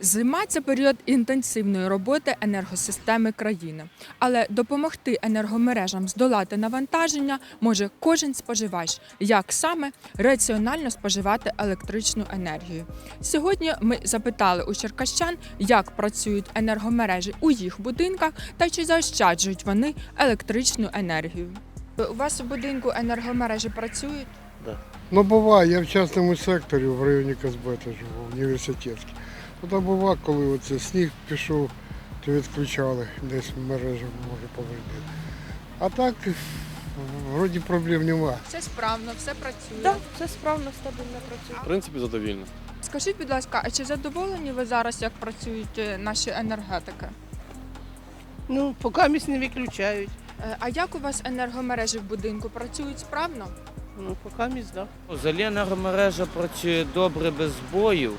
Зима це період інтенсивної роботи енергосистеми країни, але допомогти енергомережам здолати навантаження може кожен споживач, як саме раціонально споживати електричну енергію. Сьогодні ми запитали у черкащан, як працюють енергомережі у їх будинках та чи заощаджують вони електричну енергію. У вас у будинку енергомережі працюють? Ну, буває, я в частному секторі в районі Казбета живу, університетській. Ну, там буває, коли оце сніг пішов, то відключали, десь мережа може повредити. А так, вроді проблем немає. Все справно, все працює. Так, все справно, стабільно працює. В принципі, задовільно. Скажіть, будь ласка, а чи задоволені ви зараз, як працюють е, наші енергетики? Ну, поки місь не виключають. Е, А як у вас енергомережі в будинку працюють справно? Ну, поки місь, да. Взагалі енергомережа працює добре без збоїв.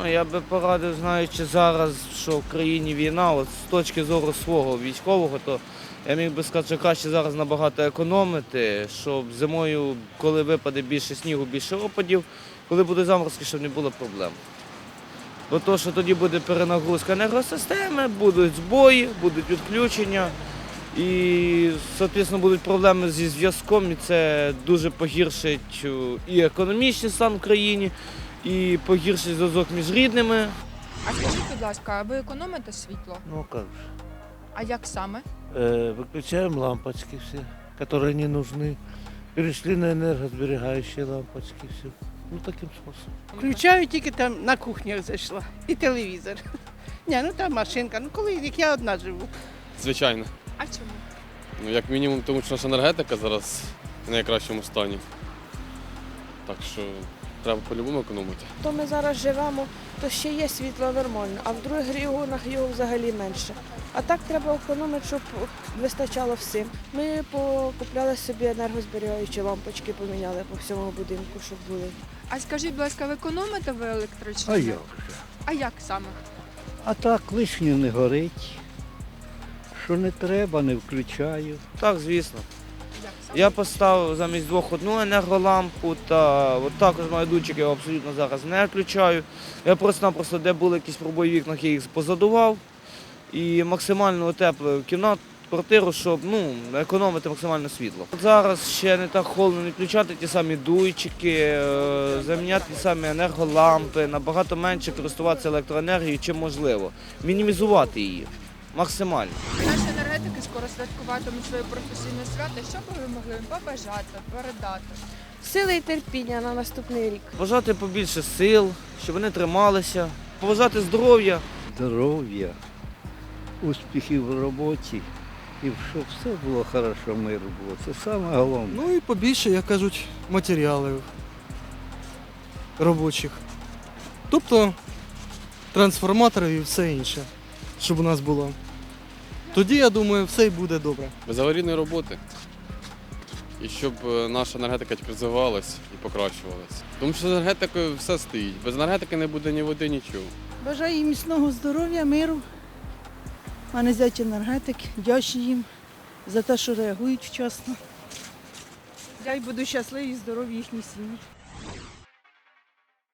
Ну, я би порадив, знаючи зараз, що в країні війна, от з точки зору свого військового, то я міг би сказати, що краще зараз набагато економити, щоб зимою, коли випаде більше снігу, більше опадів, коли буде заморозки, щоб не було проблем. Бо то, що тоді буде перенагрузка енергосистеми, будуть збої, будуть відключення. І, соответственно, будуть проблеми зі зв'язком, і це дуже погіршить е, і економічний стан в країні, і погіршить зв'язок між рідними. А скажіть, будь ласка, а ви економите світло? Ну как же. А як саме? Э, выключаем лампочки все, которые не нужны. Перешли на энергосберегающие лампочки, все. Ну таким способом. Включаю тільки там на кухнях зайшла. І телевізор. Ні, ну там машинка. Ну коли як я одна живу. Звичайно. А чому? Ну, як мінімум, тому що наша енергетика зараз в найкращому стані. Так що треба по-любому економити. То ми зараз живемо, то ще є світло нормально, а в других регіонах його взагалі менше. А так треба економити, щоб вистачало всім. Ми покупляли собі енергозберігаючі лампочки, поміняли по всьому будинку, щоб були. А скажіть, будь ласка, ви економите ви електричну? А як же? А як саме? А так лишнє не горить. Що не треба, не включаю. Так, звісно. Я поставив замість двох одну енерголампу, та також майдучик я абсолютно зараз не включаю. Я просто-напросто, де були якісь пробої в вікнах, я їх позадував і максимально утеплив кімнату, квартиру, щоб ну, економити максимально світло. От зараз ще не так холодно не включати ті самі дуйчики, е, заміняти ті самі енерголампи, набагато менше користуватися електроенергією, чим можливо. Мінімізувати її максимально. Енергетики скоро святкуватимуть своє професійне свято. Що б ви могли їм побажати, передати? Сили і терпіння на наступний рік. Бажати побільше сил, щоб вони трималися, поважати здоров'я. Здоров'я, успіхів в роботі. І щоб все було хорошо, мир було. Це саме головне. Ну і побільше, як кажуть, матеріалів робочих. Тобто трансформаторів і все інше, щоб у нас було. Тоді, я думаю, все й буде добре. Без аварійної роботи. І щоб е, наша енергетика тільки розвивалась і покращувалась. Тому що з енергетикою все стоїть. Без енергетики не буде ні води, нічого. Бажаю їм міцного здоров'я, миру. Мене зять енергетик. Дякую їм за те, що реагують вчасно. Я й буду щасливі і здорові їхні сім'ї.